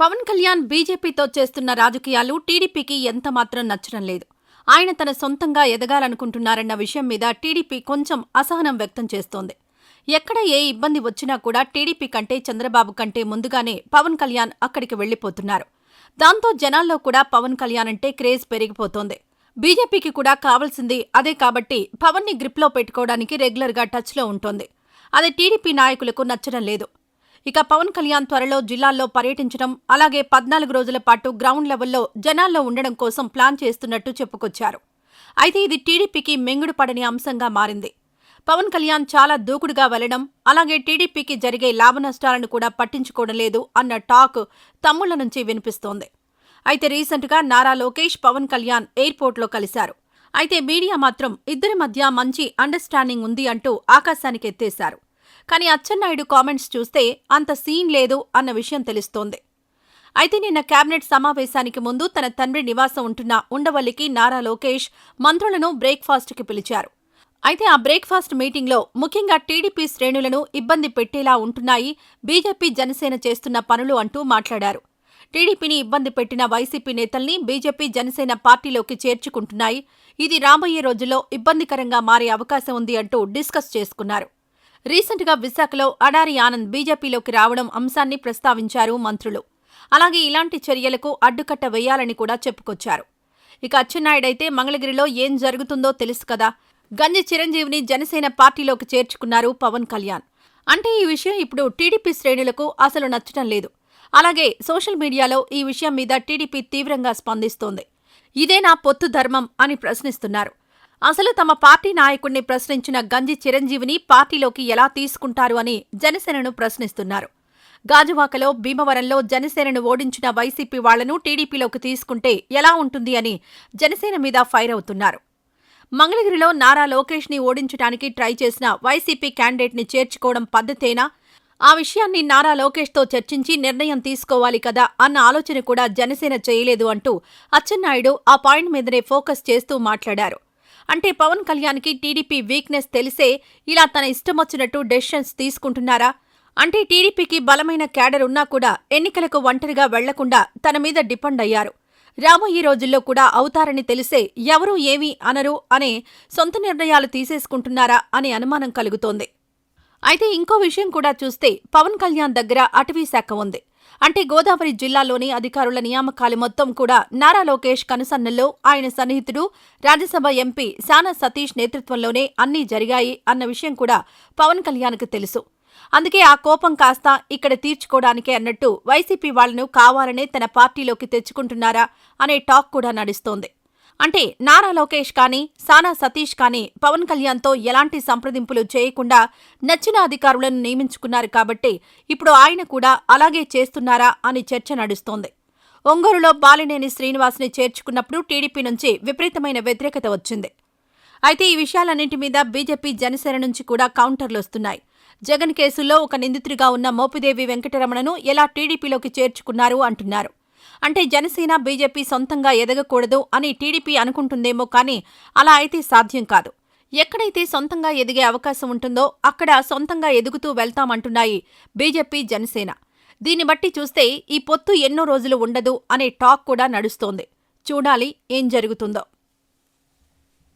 పవన్ కళ్యాణ్ బీజేపీతో చేస్తున్న రాజకీయాలు టీడీపీకి ఎంత మాత్రం నచ్చడం లేదు. ఆయన తన సొంతంగా ఎదగాలనుకుంటున్నారన్న విషయం మీద టీడీపీ కొంచెం అసహనం వ్యక్తం చేస్తోంది. ఎక్కడ ఏ ఇబ్బంది వచ్చినా కూడా టీడీపీ కంటే చంద్రబాబు కంటే ముందుగానే పవన్ కళ్యాణ్ అక్కడికి వెళ్ళిపోతున్నారు దాంతో జనాల్లో కూడా పవన్ కళ్యాణ్ అంటే క్రేజ్ పెరిగిపోతోంది. బీజేపీకి కూడా కావాల్సింది అదే కాబట్టి పవన్ని గ్రిప్లో పెట్టుకోవడానికి రెగ్యులర్గా టచ్లో ఉంటోంది. అది టీడీపీ నాయకులకు నచ్చడం లేదు. ఇక పవన్ కళ్యాణ్ త్వరలో జిల్లాల్లో పర్యటించడం అలాగే పద్నాలుగు రోజుల పాటు గ్రౌండ్ లెవెల్లో జనాల్లో ఉండడం కోసం ప్లాన్ చేస్తున్నట్టు చెప్పుకొచ్చారు. అయితే ఇది టీడీపీకి మెంగుడు పడని అంశంగా మారింది. పవన్ కళ్యాణ్ చాలా దూకుడుగా వెళ్ళడం అలాగే టీడీపీకి జరిగే లాభనష్టాలను కూడా పట్టించుకోవడం లేదు అన్న టాక్ తమ్ముళ్ళ నుంచి వినిపిస్తోంది. అయితే రీసెంట్గా నారా లోకేష్ పవన్ కళ్యాణ్ ఎయిర్పోర్ట్లో కలిశారు. అయితే మీడియా మాత్రం ఇద్దరి మధ్య మంచి అండర్స్టాండింగ్ ఉంది అంటూ ఆకాశానికి ఎత్తేశారు కానీ అచ్చెన్నాయుడు కామెంట్స్ చూస్తే అంత సీన్ లేదు అన్న విషయం తెలుస్తోంది. అయితే నిన్న కేబినెట్ సమావేశానికి ముందు తన తండ్రి నివాసం ఉంటున్న ఉండవల్లికి నారా లోకేష్ మంత్రులను బ్రేక్ఫాస్ట్కి పిలిచారు. అయితే ఆ బ్రేక్ఫాస్ట్ మీటింగ్లో ముఖ్యంగా టీడీపీ శ్రేణులను ఇబ్బంది పెట్టేలా ఉంటున్నాయి బీజేపీ జనసేన చేస్తున్న పనులు అంటూ మాట్లాడారు. టీడీపీని ఇబ్బంది పెట్టిన వైసీపీ నేతల్ని బీజేపీ జనసేన పార్టీలోకి చేర్చుకుంటున్నాయి. ఇది రాబోయే రోజుల్లో ఇబ్బందికరంగా మారే అవకాశం ఉంది అంటూ డిస్కస్ చేసుకున్నారు. రీసెంట్గా విశాఖలో అడారి ఆనంద్ బీజేపీలోకి రావడం అంశాన్ని ప్రస్తావించారు మంత్రులు. అలాగే ఇలాంటి చర్యలకు అడ్డుకట్ట వేయాలని కూడా చెప్పుకొచ్చారు. ఇక అచ్చెన్నాయుడైతే మంగళగిరిలో ఏం జరుగుతుందో తెలుసు కదా. గంజి చిరంజీవిని జనసేన పార్టీలోకి చేర్చుకున్నారు పవన్ కళ్యాణ్. అంటే ఈ విషయం ఇప్పుడు టీడీపీ శ్రేణులకు అసలు నచ్చటం లేదు. అలాగే సోషల్ మీడియాలో ఈ విషయం మీద టీడీపీ తీవ్రంగా స్పందిస్తోంది. ఇదేనా పొత్తు ధర్మం అని ప్రశ్నిస్తున్నారు. అసలు తమ పార్టీ నాయకుణ్ణి ప్రశ్నించిన గంజి చిరంజీవిని పార్టీలోకి ఎలా తీసుకుంటారు అని జనసేనను ప్రశ్నిస్తున్నారు. గాజువాకలో భీమవరంలో జనసేనను ఓడించిన వైసీపీ వాళ్ళను టీడీపీలోకి తీసుకుంటే ఎలా ఉంటుంది అని జనసేన మీద ఫైర్ అవుతున్నారు. మంగళగిరిలో నారా లోకేష్ని ఓడించడానికి ట్రై చేసిన వైసీపీ క్యాండిడేట్ని చేర్చుకోవడం పద్ధతేనా? ఆ విషయాన్ని నారా లోకేష్తో చర్చించి నిర్ణయం తీసుకోవాలి కదా అన్న ఆలోచన కూడా జనసేన చేయలేదు అంటూ అచ్చెన్నాయుడు ఆ పాయింట్ మీదనే ఫోకస్ చేస్తూ మాట్లాడారు. అంటే పవన్ కళ్యాణ్కి టీడీపీ వీక్నెస్ తెలిసే ఇలా తన ఇష్టమొచ్చినట్టు డెసిషన్స్ తీసుకుంటున్నారా? అంటే టీడీపీకి బలమైన క్యాడర్ ఉన్నా కూడా ఎన్నికలకు ఒంటరిగా వెళ్ళకుండా తన మీద డిపెండ్ అయ్యారు. రాబోయే రోజుల్లో కూడా అవుతారని తెలిసే ఎవరూ ఏమీ అనరు అనే సొంత నిర్ణయాలు తీసేసుకుంటున్నారా అనే అనుమానం కలుగుతోంది. అయితే ఇంకో విషయం కూడా చూస్తే పవన్ కళ్యాణ్ దగ్గర అటవీ శాఖ ఉంది. అంటే గోదావరి జిల్లాలోని అధికారుల నియామకాలు మొత్తం కూడా నారా లోకేష్ కనుసన్నల్లో ఆయన సన్నిహితుడు రాజ్యసభ ఎంపీ శానా సతీష్ నేతృత్వంలోనే అన్నీ జరిగాయి అన్న విషయం కూడా పవన్ కళ్యాణ్కు తెలుసు. అందుకే ఆ కోపం కాస్త ఇక్కడ తీర్చుకోవడానికే అన్నట్టు వైసీపీ వాళ్ళను కావాలనే తన పార్టీలోకి తెచ్చుకుంటున్నారా అనే టాక్ కూడా నడుస్తోంది. అంటే నారా లోకేష్ కానీ సానా సతీష్ కానీ పవన్ కళ్యాణ్తో ఎలాంటి సంప్రదింపులు చేయకుండా నచ్చిన అధికారులను నియమించుకున్నారు కాబట్టి ఇప్పుడు ఆయన కూడా అలాగే చేస్తున్నారా అని చర్చ నడుస్తోంది. ఒంగోలులో బాలినేని శ్రీనివాస్ని చేర్చుకున్నప్పుడు టీడీపీ నుంచి విపరీతమైన వ్యతిరేకత వచ్చింది. అయితే ఈ విషయాలన్నింటి మీద బీజేపీ జనసేన నుంచి కూడా కౌంటర్లు వస్తున్నాయి. జగన్ కేసుల్లో ఒక నిందితుడిగా ఉన్న మోపిదేవి వెంకటరమణను ఎలా టీడీపీలోకి చేర్చుకున్నారు అంటున్నారు. అంటే జనసేన బీజేపీ సొంతంగా ఎదగకూడదు అని టీడీపీ అనుకుంటుందేమో కానీ అలా అయితే సాధ్యం కాదు. ఎక్కడైతే సొంతంగా ఎదిగే అవకాశం ఉంటుందో అక్కడ సొంతంగా ఎదుగుతూ వెళ్తామంటున్నాయి బీజేపీ జనసేన. దీన్ని బట్టి చూస్తే ఈ పొత్తు ఎన్నో రోజులు ఉండదు అనే టాక్ కూడా నడుస్తోంది. చూడాలి ఏం జరుగుతుందో.